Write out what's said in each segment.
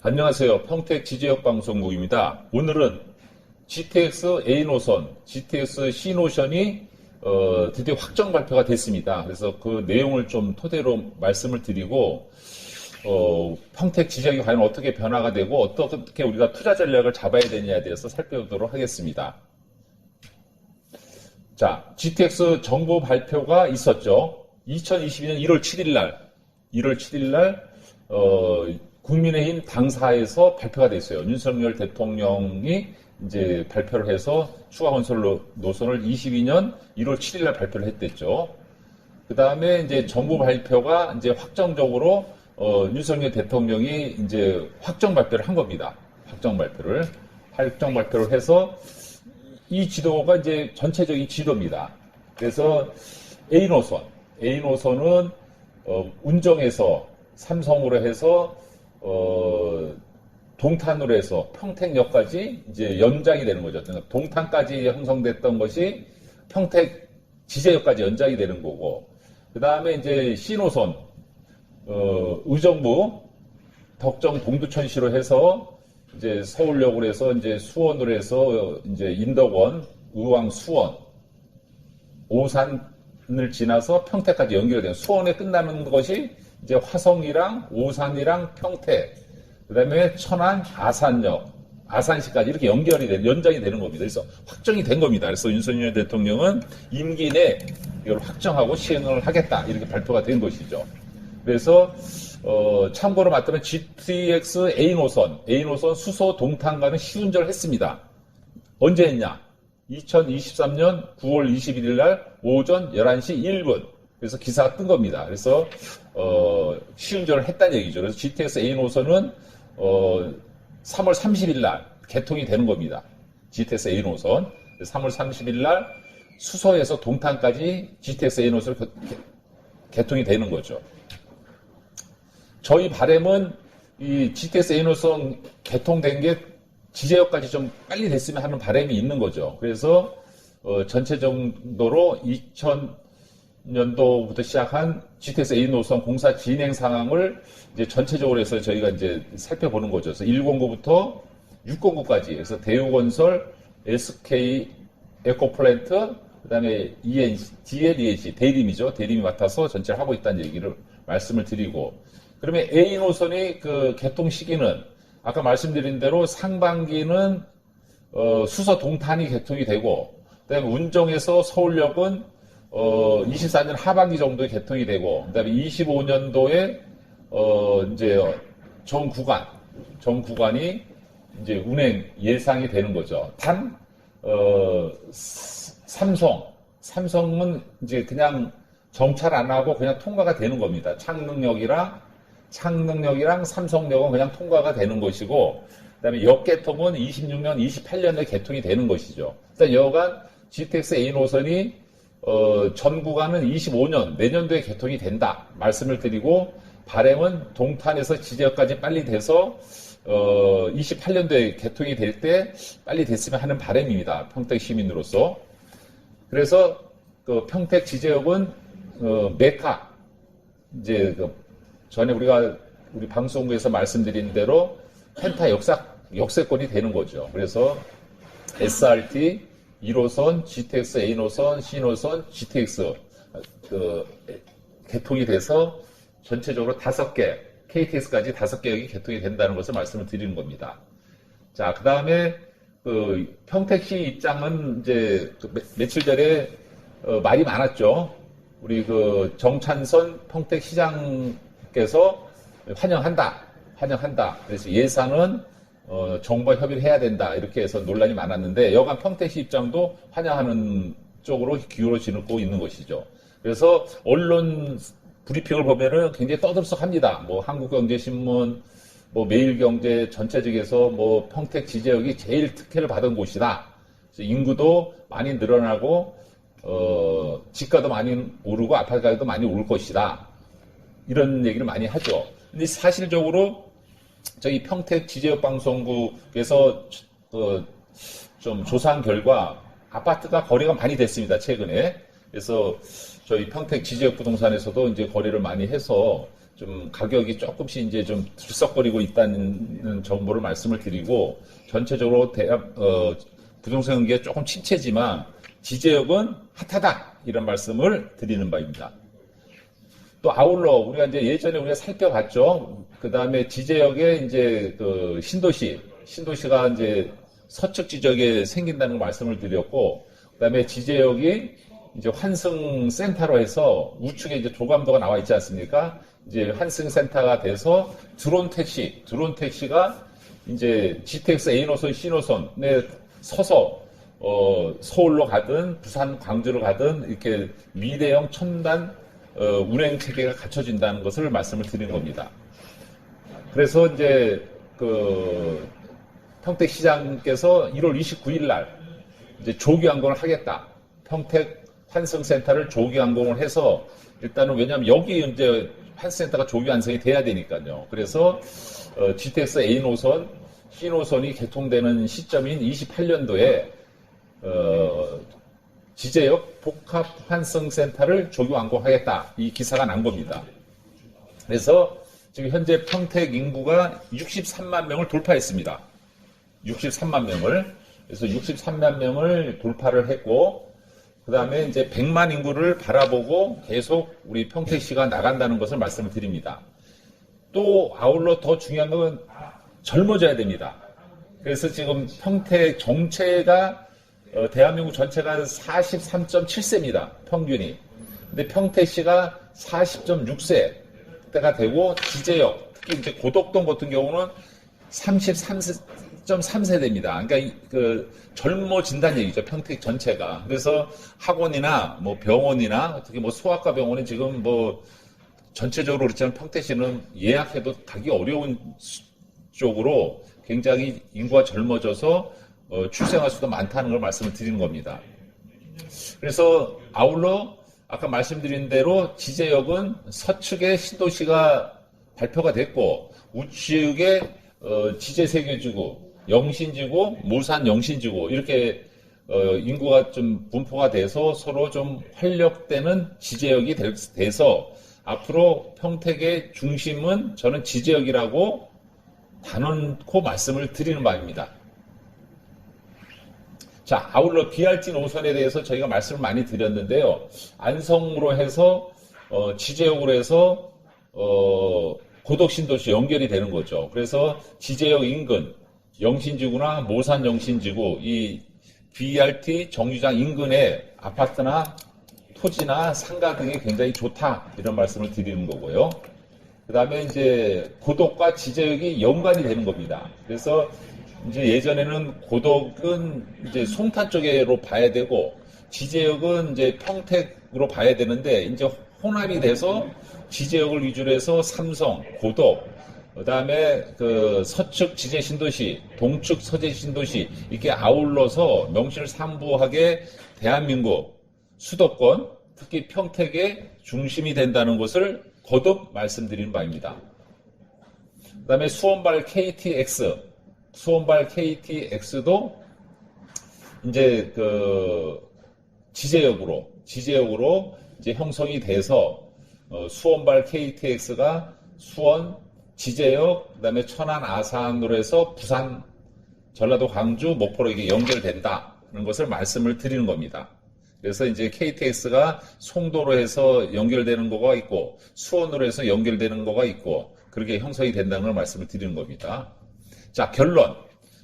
안녕하세요. 평택 지지역 방송국입니다. 오늘은 GTX A 노선, GTX C 노선이 어, 드디어 확정 발표가 됐습니다. 그래서 그 내용을 좀 토대로 말씀을 드리고 어, 평택 지지역이 과연 어떻게 변화가 되고 어떻게 우리가 투자 전략을 잡아야 되냐에 대해서 살펴보도록 하겠습니다. 자, GTX 정보 발표가 있었죠. 2022년 1월 7일 날, 1월 7일 날, 어, 국민의힘 당사에서 발표가 됐어요. 윤석열 대통령이 이제 발표를 해서 추가 건설 노선을 22년 1월 7일 날 발표를 했댔죠. 그 다음에 이제 정부 발표가 이제 확정적으로 어, 윤석열 대통령이 이제 확정 발표를 한 겁니다. 확정 발표를. 확정 발표를 해서 이 지도가 이제 전체적인 지도입니다. 그래서 A 노선, A 노선은 어, 운정에서 삼성으로 해서 어, 동탄으로 해서 평택역까지 이제 연장이 되는 거죠. 그러니까 동탄까지 형성됐던 것이 평택 지제역까지 연장이 되는 거고, 그 다음에 이제 신호선, 어, 의정부, 덕정 동두천시로 해서 이제 서울역으로 해서 이제 수원으로 해서 이제 인덕원, 의왕 수원, 오산을 지나서 평택까지 연결되는 수원에 끝나는 것이 이제 화성이랑 오산이랑 평택, 그 다음에 천안, 아산역, 아산시까지 이렇게 연결이 되, 연장이 되는 겁니다. 그래서 확정이 된 겁니다. 그래서 윤석열 대통령은 임기 내 이걸 확정하고 시행을 하겠다 이렇게 발표가 된 것이죠. 그래서 어, 참고로 맞다면 GTX A 노선, A 노선 수소 동탄과는 시운전을 했습니다. 언제 했냐? 2023년 9월 21일 날 오전 11시 1분. 그래서 기사가 뜬 겁니다. 그래서 어, 시운전을 했다는 얘기죠. 그래서 GTX A 노선은 어, 3월 30일 날 개통이 되는 겁니다. GTX A 노선. 3월 30일 날 수서에서 동탄까지 GTX A 노선을 개, 개통이 되는 거죠. 저희 바램은 이 GTX A 노선 개통된 게 지제역까지 좀 빨리 됐으면 하는 바람이 있는 거죠. 그래서 어, 전체 정도로 2000 년도부터 시작한 GTX A 노선 공사 진행 상황을 이제 전체적으로 해서 저희가 이제 살펴보는 거죠. 그래서 109부터 609까지 그래서 대우건설, SK 에코플랜트, 그다음에 ENC, DLENC 대림이죠. 대림이 맡아서 전체를 하고 있다는 얘기를 말씀을 드리고 그러면 A 노선의 그 개통 시기는 아까 말씀드린 대로 상반기는 어, 수서 동탄이 개통이 되고 그다음에 운정에서 서울역은 어, 24년 하반기 정도에 개통이 되고 그 다음에 25년도에 어, 이제 전 구간 전 구간이 이제 운행 예상이 되는 거죠. 단 어, 삼성 삼성은 이제 그냥 정찰 안 하고 그냥 통과가 되는 겁니다. 창릉역이랑 창릉역이랑 삼성역은 그냥 통과가 되는 것이고, 그 다음에 역 개통은 26년, 28년에 개통이 되는 것이죠. 일단 여간 GTX A 노선이 어, 전 구간은 25년, 내년도에 개통이 된다. 말씀을 드리고, 발행은 동탄에서 지제역까지 빨리 돼서, 어, 28년도에 개통이 될 때 빨리 됐으면 하는 바람입니다. 평택 시민으로서. 그래서, 그 평택 지제역은, 어, 메카, 이제 그 전에 우리가 우리 방송국에서 말씀드린 대로 펜타 역사, 역세권이 되는 거죠. 그래서 SRT, 1호선, GTX A 노선, C 노선, GTX 그 개통이 돼서 전체적으로 다섯 개, KTX까지 다섯 개역이 개통이 된다는 것을 말씀을 드리는 겁니다. 자, 그 다음에 그 평택시 입장은 이제 그 며칠 전에 어, 말이 많았죠. 우리 그 정찬선 평택시장께서 환영한다, 환영한다. 그래서 예산은 어, 정부와 협의를 해야 된다 이렇게 해서 논란이 많았는데 여간 평택시 입장도 환영하는 쪽으로 기울어지고 있는 것이죠. 그래서 언론 브리핑을 보면은 굉장히 떠들썩합니다. 뭐 한국경제신문, 뭐 매일경제 전체적에서 뭐 평택 지제역이 제일 특혜를 받은 곳이다. 인구도 많이 늘어나고 어, 집가도 많이 오르고 아파트 가격도 많이 오를 것이다. 이런 얘기를 많이 하죠. 근데 사실적으로 저희 평택 지제역 방송국에서 어, 좀 조사한 결과 아파트가 거래가 많이 됐습니다. 최근에. 그래서 저희 평택 지제역 부동산에서도 이제 거래를 많이 해서 좀 가격이 조금씩 이제 좀 들썩거리고 있다는 정보를 말씀을 드리고 전체적으로 대합 어, 부동산 경기가 조금 침체지만 지제역은 핫하다 이런 말씀을 드리는 바입니다. 또 아울러 우리가 이제 예전에 우리가 살펴봤죠. 그 다음에 지제역에 이제 그 신도시, 신도시가 이제 서측 지적에 생긴다는 말씀을 드렸고, 그 다음에 지제역이 이제 환승 센터로 해서 우측에 이제 조감도가 나와 있지 않습니까? 이제 환승 센터가 돼서 드론 택시, 드론 택시가 이제 GTX A 노선, C 노선에 서서 어, 서울로 가든 부산, 광주로 가든 이렇게 미래형 첨단 어, 운행 체계가 갖춰진다는 것을 말씀을 드린 겁니다. 그래서 이제 그 평택 시장께서 1월 29일 날 이제 조기 항공을 하겠다. 평택 환승센터를 조기 항공을 해서 일단은 왜냐하면 여기 이제 환승센터가 조기 완성이 돼야 되니까요. 그래서 어, GTX A 노선, C 노선이 개통되는 시점인 28년도에 어, 지제역 복합 환승센터를 조기 완공하겠다. 이 기사가 난 겁니다. 그래서 지금 현재 평택 인구가 63만 명을 돌파했습니다. 63만 명을. 그래서 63만 명을 돌파를 했고, 그 다음에 이제 100만 인구를 바라보고 계속 우리 평택시가 나간다는 것을 말씀을 드립니다. 또 아울러 더 중요한 건 젊어져야 됩니다. 그래서 지금 평택 정체가 어, 대한민국 전체가 43.7세입니다. 평균이. 근데 평택 시가 40.6세 때가 되고 지제역 특히 이제 고덕동 같은 경우는 33.3세대입니다. 그러니까 이- 그 젊어진다는 얘기죠. 평택 전체가. 그래서 학원이나 뭐 병원이나 특히 뭐 소아과 병원이 지금 뭐 전체적으로 그렇지만 평택시는 예약해도 가기 어려운 수- 쪽으로 굉장히 인구가 젊어져서 어, 출생할 수도 많다는 걸 말씀을 드리는 겁니다. 그래서 아울러 아까 말씀드린 대로 지제역은 서측에 신도시가 발표가 됐고 우측에 어, 지제세계지구, 영신지구, 모산 영신지구 이렇게 어, 인구가 좀 분포가 돼서 서로 좀 활력되는 지제역이 될- 돼서 앞으로 평택의 중심은 저는 지제역이라고 단언코 말씀을 드리는 바입니다. 자, 아울러 BRT 노선에 대해서 저희가 말씀을 많이 드렸는데요. 안성으로 해서 어, 지제역으로 해서 어, 고덕신도시 연결이 되는 거죠. 그래서 지제역 인근 영신지구나 모산 영신지구 이 BRT 정류장 인근에 아파트나 토지나 상가 등이 굉장히 좋다 이런 말씀을 드리는 거고요. 그 다음에 이제 고덕과 지제역이 연관이 되는 겁니다. 그래서 이제 예전에는 고덕은 이제 송탄 쪽으로 봐야 되고 지제역은 이제 평택으로 봐야 되는데 이제 혼합이 돼서 지제역을 위주로 해서 삼성, 고덕, 그 다음에 그 서측 지제 신도시, 동측 서제 신도시 이렇게 아울러서 명실 삼부하게 대한민국 수도권, 특히 평택의 중심이 된다는 것을 거듭 말씀드리는 바입니다. 그 다음에 수원발 KTX, 수원발 KTX도 이제 그 지제역으로, 지제역으로 이제 형성이 돼서 어, 수원발 KTX가 수원, 지제역, 그 다음에 천안, 아산으로 해서 부산, 전라도, 광주, 목포로 이게 연결된다는 것을 말씀을 드리는 겁니다. 그래서 이제 KTX가 송도로 해서 연결되는 거가 있고 수원으로 해서 연결되는 거가 있고 그렇게 형성이 된다는 걸 말씀을 드리는 겁니다. 자, 결론.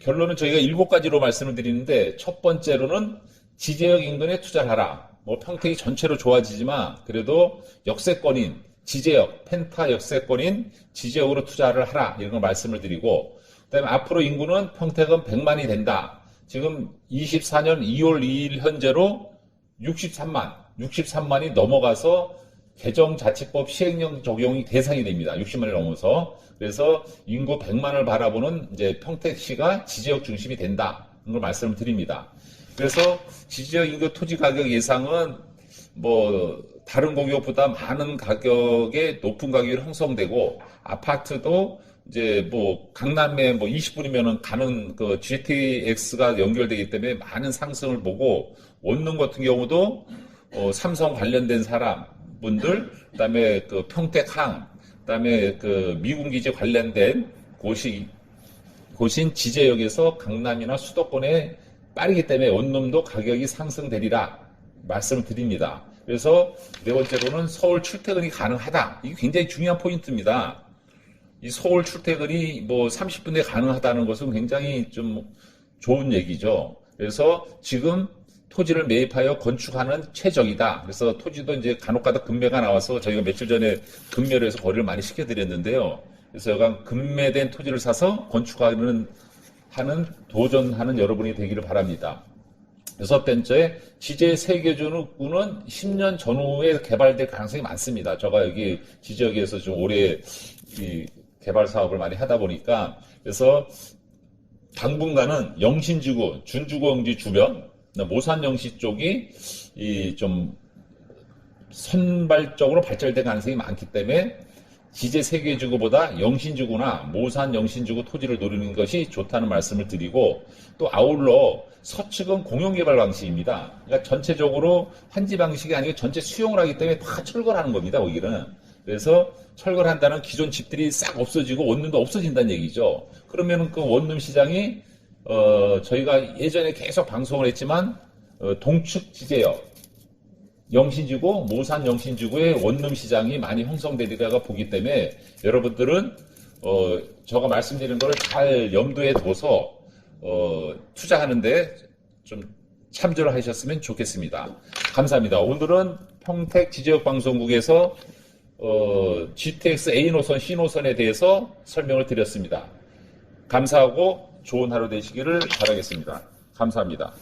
결론은 저희가 일곱 가지로 말씀을 드리는데 첫 번째로는 지제역 인근에 투자를 하라. 뭐 평택이 전체로 좋아지지만 그래도 역세권인 지제역, 펜타 역세권인 지제역으로 투자를 하라. 이런 걸 말씀을 드리고 그다음에 앞으로 인구는 평택은 100만이 된다. 지금 24년 2월 2일 현재로 63만, 63만이 넘어가서 개정자치법 시행령 적용이 대상이 됩니다. 60만을 넘어서. 그래서 인구 100만을 바라보는 이제 평택시가 지지역 중심이 된다는 걸 말씀을 드립니다. 그래서 지지역 인구 토지 가격 예상은 뭐 다른 공역보다 많은 가격에 높은 가격이 형성되고 아파트도 이제 뭐 강남에 뭐 20분이면은 가는 그 GTX가 연결되기 때문에 많은 상승을 보고 원룸 같은 경우도 어, 삼성 관련된 사람 분들 그다음에 그 평택항 그다음에 그 미군 기지 관련된 곳이 곳인 지제역에서 강남이나 수도권에 빠르기 때문에 원룸도 가격이 상승되리라 말씀을 드립니다. 그래서 네 번째로는 서울 출퇴근이 가능하다. 이게 굉장히 중요한 포인트입니다. 이 서울 출퇴근이 뭐 30분 내에 가능하다는 것은 굉장히 좀 좋은 얘기죠. 그래서 지금 토지를 매입하여 건축하는 최적이다. 그래서 토지도 이제 간혹가다 금매가 나와서 저희가 며칠 전에 금매로 해서 거래를 많이 시켜드렸는데요. 그래서 여간 금매된 토지를 사서 건축하는 하는 도전하는 여러분이 되기를 바랍니다. 여섯 번째, 지제 세계주는 10년 전후에 개발될 가능성이 많습니다. 제가 여기 지지역에서 좀 오래 이 개발 사업을 많이 하다 보니까 그래서 당분간은 영신지구, 준주거용지 주변, 모산 영시 쪽이 이 좀 선발적으로 발전될 가능성이 많기 때문에 지제 세계지구보다 영신지구나 모산 영신지구 토지를 노리는 것이 좋다는 말씀을 드리고 또 아울러 서측은 공용개발 방식입니다. 그러니까 전체적으로 환지 방식이 아니고 전체 수용을 하기 때문에 다 철거하는 겁니다. 거기는. 그래서 철거를 한다는 기존 집들이 싹 없어지고 원룸도 없어진다는 얘기죠. 그러면은 그 원룸 시장이 어 저희가 예전에 계속 방송을 했지만 어, 동축 지제역 영신지구, 모산 영신지구의 원룸 시장이 많이 형성되리라고 보기 때문에 여러분들은 어, 제가 말씀드린 걸 잘 염두에 둬서 어, 투자하는데 좀 참조를 하셨으면 좋겠습니다. 감사합니다. 오늘은 평택 지지역 방송국에서 어, GTX A 노선, C 노선에 대해서 설명을 드렸습니다. 감사하고 좋은 하루 되시기를 바라겠습니다. 감사합니다.